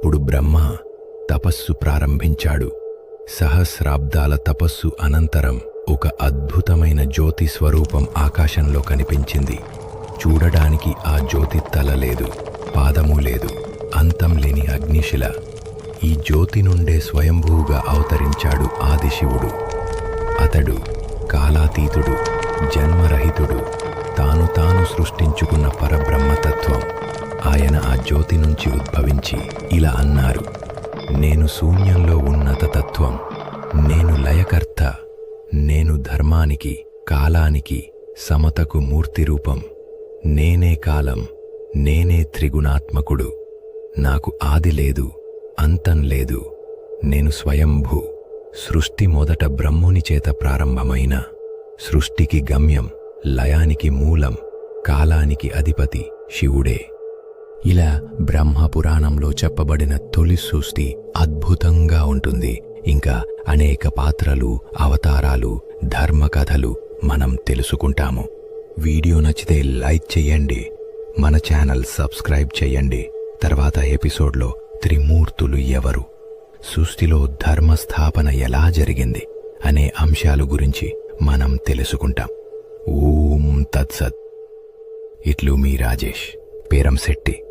అప్పుడు బ్రహ్మ తపస్సు ప్రారంభించాడు. సహస్రాబ్దాల తపస్సు అనంతరం ఒక అద్భుతమైన జ్యోతి స్వరూపం ఆకాశంలో కనిపించింది. చూడడానికి ఆ జ్యోతి తల లేదు పాదము లేదు అంతం లేని అగ్నిశిల. ఈ జ్యోతి నుండే స్వయంభూగా అవతరించాడు ఆదిశివుడు. అతడు కాలాతీతుడు జన్మరహితుడు తాను తాను సృష్టించుకున్న పరబ్రహ్మతత్వం. ఆయన ఆ జ్యోతి నుంచి ఉద్భవించి ఇలా అన్నారు నేను శూన్యంలో ఉన్నత తత్వం నేను లయకర్త నేను ధర్మానికి కాలానికి సమతకు మూర్తి రూపం నేనే కాలం నేనే త్రిగుణాత్మకుడు నాకు ఆది లేదు అంతం లేదు నేను స్వయంభూ సృష్టి మొదట బ్రహ్ముని చేత ప్రారంభమైన సృష్టికి గమ్యం లయానికి మూలం కాలానికి అధిపతి శివుడే. ఇలా బ్రహ్మ పురాణంలో చెప్పబడిన తొలి సృష్టి అద్భుతంగా ఉంటుంది. ఇంకా అనేక పాత్రలు అవతారాలు ధర్మకథలు మనం తెలుసుకుంటాము. వీడియో నచ్చితే లైక్ చేయండి. మన ఛానల్ సబ్స్క్రైబ్ చేయండి. తర్వాత ఎపిసోడ్లో త్రిమూర్తులు ఎవరు? సృష్టిలో ధర్మస్థాపన ఎలా జరిగింది? అనే అంశాలు గురించి మనం తెలుసుకుంటాం. ఓం తత్సత్. ఇట్లు మీ రాజేష్. పేరంశెట్టి.